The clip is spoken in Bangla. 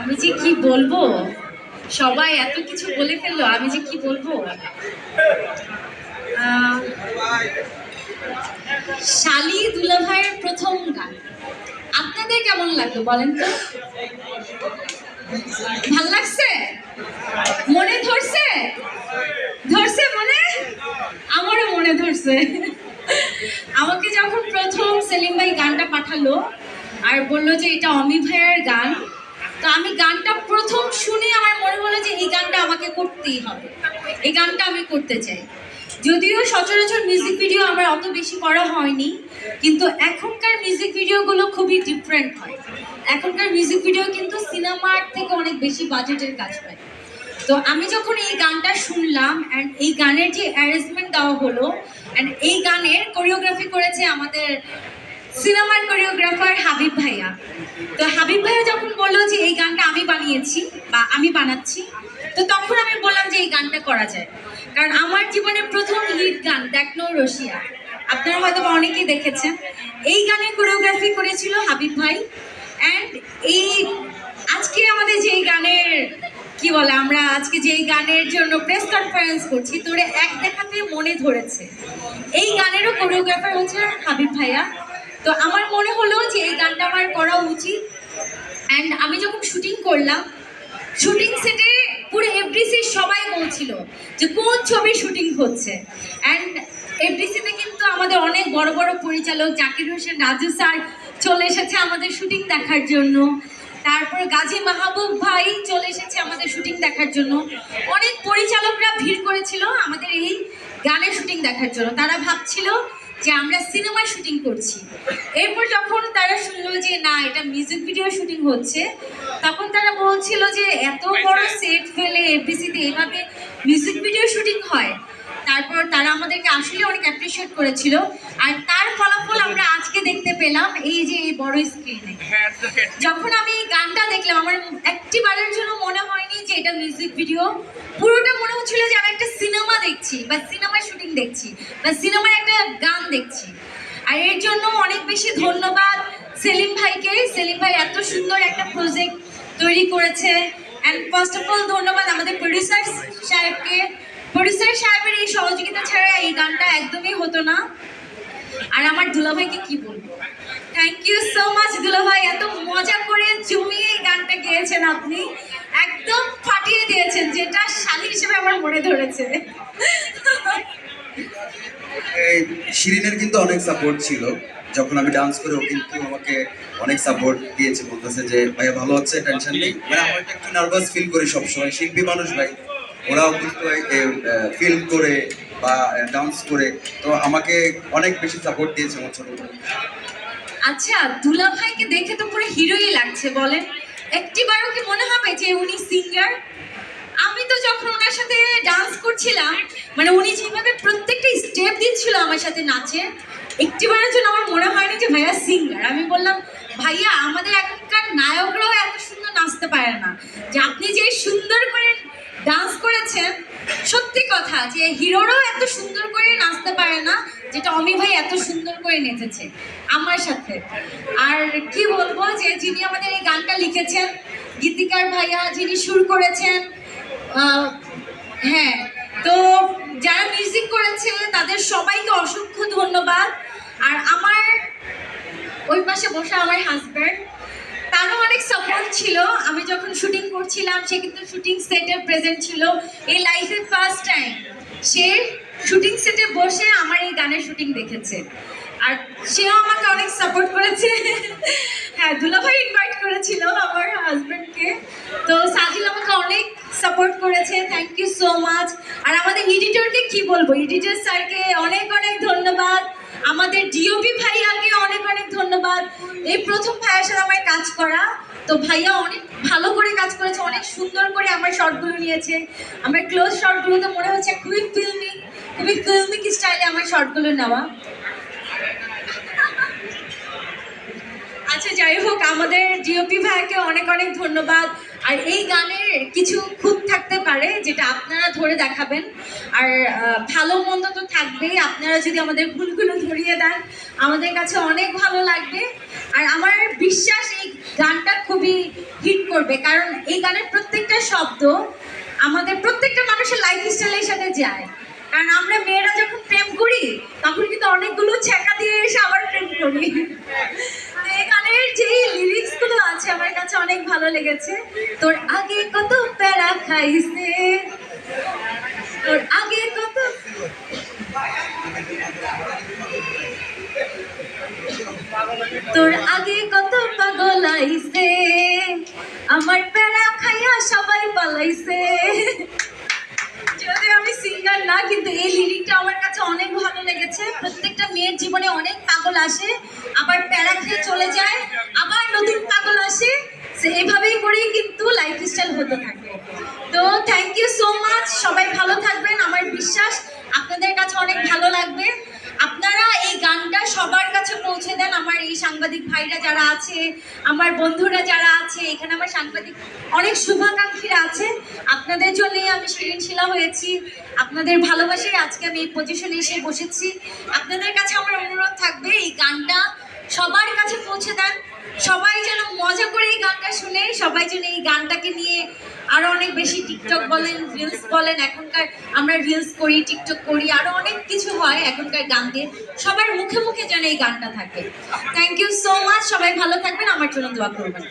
আমি যে কি বলব? সবাই এত কিছু বলে ফেলল, আমি যে কি বলব? শালি দুলাভাইয়ের প্রথম গান। আপনাদের কেমন লাগল বলেন তো? ভালো লাগছে? মনে ধরছে? ধরছে মনে? আমারও মনে ধরছে। আমাকে যখন প্রথম সেলিম ভাই গানটা পাঠালো আর বলল যে এটা অমি ভাইয়ের গান তো আমি গানটা প্রথম শুনে আমার মনে হলো যে এই গানটা আমাকে করতেই হবে। এই গানটা আমি করতে চাই। যদিও সচরাচর মিউজিক ভিডিও আমার অত বেশি করা হয়নি, কিন্তু এখনকার মিউজিক ভিডিওগুলো খুবই ডিফারেন্ট হয়। এখনকার মিউজিক ভিডিও কিন্তু সিনেমার থেকে অনেক বেশি বাজেটের কাজ হয়। তো আমি যখন এই গানটা শুনলাম অ্যান্ড এই গানের যে অ্যারেঞ্জমেন্ট দেওয়া হলো অ্যান্ড এই গানের কোরিওগ্রাফি করেছে আমাদের সিনেমার কোরিওগ্রাফার হাবিব ভাইয়া। তো হাবিব ভাইয়া যখন বলল যে এই গানটা আমি বানিয়েছি বা আমি বানাচ্ছি, তো তখন আমি বললাম যে এই গানটা করা যায়। কারণ আমার জীবনের প্রথম হিট গান দেখনো রশিয়া আপনারা হয়তো অনেকেই দেখেছেন। এই গানের কোরিওগ্রাফি করেছিল হাবিব ভাই। অ্যান্ড এই আজকে আমাদের যে গানের, কি বলে আমরা আজকে যে গানের জন্য প্রেস কনফারেন্স করছি, তোরে এক দেখাতে মনে ধরেছে। এই গানেরও কোরিওগ্রাফার হচ্ছে হাবিব ভাইয়া। তো আমার মনে হলো যে এই গানটা আমার করা উচিত। অ্যান্ড আমি যখন শুটিং করলাম শুটিং সেটে পুরো এফডিসির সবাই বলছিল যে কোন ছবির শুটিং হচ্ছে। অ্যান্ড এফডিসিতে কিন্তু আমাদের অনেক বড় বড় পরিচালক জাকির হোসেন, রাজু স্যার চলে এসেছে আমাদের শুটিং দেখার জন্য। তারপর গাজী মাহবুব ভাই চলে এসেছে আমাদের শুটিং দেখার জন্য। অনেক পরিচালকরা ভিড় করেছিল আমাদের এই গানের শুটিং দেখার জন্য। তারা ভাবছিল যে আমরা সিনেমায় শুটিং করছি। এরপর যখন তারা শুনলো যে না এটা মিউজিক ভিডিও শুটিং হচ্ছে তখন তারা বলছিল যে এত বড় সেট ফেলে এফবিসিতে এভাবে মিউজিক ভিডিও শুটিং হয়। তারপর তারা আমাদেরকে আসলে অনেক অ্যাপ্রিসিয়েট করেছিল। আর তার ফলাফল আমরা আজকে দেখতে পেলাম এই যে এই বড় স্ক্রিনে যখন আমি গানটা দেখলাম আমার একটি বারের জন্য মনে হয়নি যে এটা মিউজিক ভিডিও পুরোটা মনে হচ্ছিল যে আমি একটা সিনেমা দেখছি বা সিনেমায় শুটিং দেখছি বা সিনেমায় একটা গান দেখছি। আর এর জন্য অনেক বেশি ধন্যবাদ সেলিম ভাইকে। সেলিম ভাই এত সুন্দর একটা প্রজেক্ট তৈরি করেছে। অ্যান্ড ফার্স্ট অফ অল ধন্যবাদ আমাদের প্রডিউসার সাহেবকে। প্রডিউসার সাহেবের এই সহযোগিতা ছাড়া এই গানটা একদমই হতো না। আর আমার দুলাভাইকে কি বলব? থ্যাংক ইউ সো মাচ দুলাভাই এত মজা করে জমিয়ে এই গানটা গেয়েছেন আপনি। একদম ফাটিয়ে দিয়েছেন, যেটা শালি হিসেবে আমার মনে ধরেছে। শিরিনের কিন্তু অনেক সাপোর্ট ছিল। যখন আমি ডান্স করে ও কিন্তু আমাকে অনেক সাপোর্ট দিয়েছে, বলতেছে যে, ভাইয়া, ভালো হচ্ছে টেনশন নেই। মানে আমি একটু নার্ভাস ফিল করি সবসময়। শিল্পী মানুষ ভাই, ওরাও কিন্তু ফিল্ম করে বা ডান্স করে। তো আমাকে অনেক বেশি সাপোর্ট দিয়েছে আমার ছোট ভাই। দুলা ভাইকে দেখে তো পুরো হিরোই লাগছে, বলেন। একটিবারও কি মনে হবে যে উনি সিঙ্গার আমি তো যখন ওনার সাথে ডান্স করছিলাম মানে উনি যেভাবে প্রত্যেকটা স্টেপ দিচ্ছিল আমার সাথে নাচে একটিবারের জন্য আমার মনে হয়নি যে ভাইয়া সিঙ্গার আমি বললাম, ভাইয়া, আমাদের এখনকার নায়করাও এত সুন্দর নাচতে পারে না। যে আপনি যে সুন্দর করে ডান্স করেছেন সত্যি কথা যে হিরোরাও এত সুন্দর করে নাচতে পারে না, যেটা অমি ভাই এত সুন্দর করে নেচেছে, আমার সাথে। আর কি বলব যে যিনি আমাদের এই গানটা লিখেছেন, গীতিকার ভাইয়া যিনি সুর করেছেন হ্যাঁ তো যারা মিউজিক করেছে, তাদের সবাইকে অসংখ্য ধন্যবাদ। আর আমার ওই পাশে বসে আমার হাজব্যান্ড তারও অনেক সাপোর্ট ছিল। আমি যখন শুটিং করছিলাম, সে কিন্তু শুটিং সেটে প্রেজেন্ট ছিল। এই লাইফের ফার্স্ট টাইম সে শুটিং সেটে বসে আমার এই গানের শুটিং দেখেছে। আর সেও আমাকে অনেক সাপোর্ট করেছে। হ্যাঁ দুলাভাই ইনভাইট করেছিল আমার হাজব্যান্ডকে তো সাজিল আমাকে অনেক সাপোর্ট করেছে। থ্যাংক ইউ সো মাচ আর আমাদের এডিটরকে কি বলব? এডিটর স্যারকে অনেক অনেক ধন্যবাদ। আমাদের ডিওপি ভাইয়াকে অনেক অনেক ধন্যবাদ। এই প্রথম ভাইয়ার সাথে আমার কাজ করা। তো ভাইয়া অনেক ভালো করে কাজ করেছে, অনেক সুন্দর করে আমার শর্টগুলো নিয়েছে। আমার ক্লোজ শর্টগুলোতে মনে হচ্ছে খুবই ফিল্মিং খুবই ফিল্মিক স্টাইলে আমার শর্টগুলো নেওয়া। আচ্ছা যাই হোক, আমাদের ডিওপি ভাইকে অনেক অনেক ধন্যবাদ। আর এই গানের কিছু খুব থাকতে পারে যেটা আপনারা ধরে দেখাবেন। আর ভালো মন্দ তো থাকবেই, আপনারা যদি আমাদের ভুলগুলো ধরিয়ে দেন, আমাদের কাছে অনেক ভালো লাগবে। আর আমার বিশ্বাস, এই গানটা খুবই হিট করবে। কারণ এই গানের প্রত্যেকটা শব্দ আমাদের প্রত্যেকটা মানুষের লাইফ স্টাইলের সাথে যায়। কারণ আমরা মেয়েরা যখন প্রেম করি, তখন কিন্তু অনেকগুলো ছ্যাঁকা দিয়ে এসে আবার প্রেম করি। তো যেই আছে, আমার কাছে অনেক ভালো লেগেছে। তোর আগে কত প্যারা তোর আগে কত তোর আগে কত পাগল আমার প্যারা খাইয়া সবাই পালাইছে। যদি আমি সিঙ্গার না, কিন্তু এই লিরিকটা আমার কাছে অনেক ভালো লেগেছে। প্রত্যেকটা মেয়ের জীবনে অনেক পাগল আসে, আবার প্যারা খেয়ে চলে যায়, আবার নতুন পাগল আসে। সে এভাবেই করেই কিন্তু লাইফ স্টাইল হতে থাকে তো থ্যাংক ইউ সো মাচ সবাই ভালো থাকবেন আমার বিশ্বাস আপনাদের কাছে অনেক ভালো লাগবে আপনারা এই গানটা সবার কাছে পৌঁছে দেন আমার এই সাংবাদিক ভাইরা যারা আছে, আমার বন্ধুরা যারা আছে, এখানে আমার সাংবাদিক অনেক শুভাকাঙ্ক্ষীরা আছে। আপনাদের জন্যই আমি সৃজনশীলা হয়েছি। আপনাদের ভালোবাসায় আজকে আমি এই পজিশনে এসে বসেছি। আপনাদের কাছে আমার অনুরোধ থাকবে, এই গানটা সবার কাছে পৌঁছে দেন। সবাই যেন মজা করে এই গানটা শুনে, সবাই যেন এই গানটাকে নিয়ে আরও অনেক বেশি টিকটক বলেন রিলস বলেন, এখনকার আমরা রিলস করি, টিকটক করি, আরও অনেক কিছু হয় এখনকার গান দিয়ে। সবার মুখে মুখে যেন এই গানটা থাকে। থ্যাংক ইউ সো মাচ সবাই ভালো থাকবেন, আমার জন্য দোয়া করবেন।